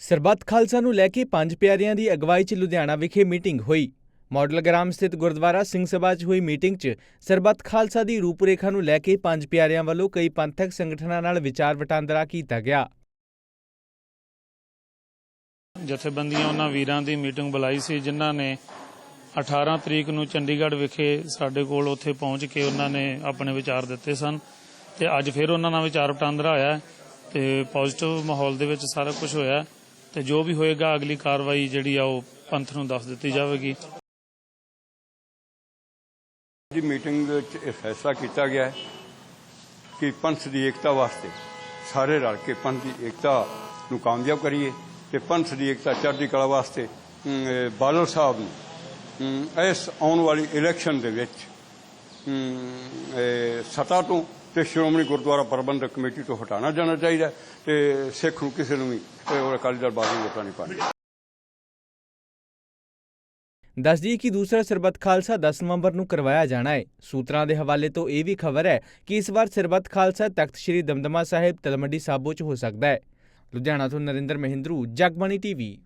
ਸਰਬੱਤ ਖਾਲਸਾ ਨੂੰ ਲੈ ਕੇ ਪੰਜ ਪਿਆਰਿਆਂ ਦੀ ਅਗਵਾਈ 'ਚ ਲੁਧਿਆਣਾ ਵਿਖੇ ਮੀਟਿੰਗ ਹੋਈ। ਮਾਡਲ ਗ੍ਰਾਮ ਸਥਿਤ ਗੁਰਦੁਆਰਾ ਸਿੰਘ ਸਭਾ 'ਚ ਹੋਈ ਮੀਟਿੰਗ 'ਚ ਸਰਬੱਤ ਖਾਲਸਾ ਦੀ ਰੂਪਰੇਖਾ ਨੂੰ ਲੈ ਕੇ ਪੰਜ ਪਿਆਰਿਆਂ ਵੱਲੋਂ ਕਈ ਪੰਥਕ ਸੰਗਠਨਾਂ ਨਾਲ ਵਿਚਾਰ ਵਟਾਂਦਰਾ ਕੀਤਾ ਗਿਆ। ਜਥੇਬੰਦੀਆਂ ਉਹਨਾਂ ਵੀਰਾਂ ਦੀ ਮੀਟਿੰਗ ਬੁਲਾਈ ਸੀ, ਜਿਨ੍ਹਾਂ ਨੇ 18 ਤਰੀਕ ਨੂੰ ਚੰਡੀਗੜ੍ਹ ਵਿਖੇ ਸਾਡੇ ਕੋਲ ਉੱਥੇ ਪਹੁੰਚ ਕੇ ਉਹਨਾਂ ਨੇ ਆਪਣੇ ਵਿਚਾਰ ਦਿੱਤੇ ਸਨ ਤੇ ਅੱਜ ਫਿਰ ਉਹਨਾਂ ਨਾਲ ਵਿਚਾਰ ਵਟਾਂਦਰਾ ਹੋਇਆ ਤੇ ਪੋਜ਼ਿਟਿਵ ਮਾਹੌਲ ਦੇ ਵਿੱਚ ਸਾਰਾ ਕੁਝ ਹੋਇਆ ਤੇ ਜੋ ਵੀ ਹੋਏਗਾ ਅਗਲੀ ਕਾਰਵਾਈ ਜਿਹੜੀ ਆ ਉਹ ਪੰਥ ਨੂੰ ਦੱਸ ਦਿੱਤੀ ਜਾਵੇਗੀ। ਦੀ ਮੀਟਿੰਗ ਵਿੱਚ ਇਹ ਫੈਸਲਾ ਕੀਤਾ ਗਿਆ ਹੈ ਕਿ ਪੰਥ ਦੀ ਏਕਤਾ ਵਾਸਤੇ ਸਾਰੇ ਰਲ ਕੇ ਪੰਥ ਦੀ ਏਕਤਾ ਨੂੰ ਕਾਮਯਾਬ ਕਰੀਏ ਤੇ ਪੰਥ ਦੀ ਏਕਤਾ ਚੜ੍ਹਦੀ ਕਲਾ ਵਾਸਤੇ ਬਾਦਲ ਸਾਹਿਬ ਨੂੰ ਇਸ ਆਉਣ ਵਾਲੀ ਇਲੈਕਸ਼ਨ ਦੇ ਵਿੱਚ ਅਮ, ਤੋਂ ਤੇ ਸ਼੍ਰੋਮਣੀ ਗੁਰਦੁਆਰਾ ਪ੍ਰਬੰਧਕ ਕਮੇਟੀ ਤੋਂ ਹਟਾਉਣਾ ਜਾਣਾ ਚਾਹੀਦਾ ਤੇ ਸਿੱਖ ਨੂੰ ਕਿਸੇ ਨੂੰ ਵੀ ਉਹ ਅਕਾਲੀ ਦਲ ਬਾਦਲ ਨੂੰ ਵੋਟਾਂ ਨਹੀਂ ਪਾਉਣੀ ਦੱਸ ਦਈਏ ਕਿ ਦੂਸਰਾ ਸਰਬੱਤ ਖਾਲਸਾ 10 ਨਵੰਬਰ ਨੂੰ ਕਰਵਾਇਆ ਜਾਣਾ ਹੈ। ਸੂਤਰਾਂ ਦੇ ਹਵਾਲੇ ਤੋਂ ਇਹ ਵੀ ਖਬਰ ਹੈ ਕਿ ਇਸ ਵਾਰ ਸਰਬੱਤ ਖਾਲਸਾ ਤਖਤ ਸ੍ਰੀ ਦਮਦਮਾ ਸਾਹਿਬ ਤਲਮੰਡੀ ਸਾਬੋ 'ਚ ਹੋ ਸਕਦਾ ਹੈ। ਲੁਧਿਆਣਾ ਤੋਂ ਨਰਿੰਦਰ ਮਹਿੰਦਰੂ, ਜਗਬਾਣੀ ਟੀਵੀ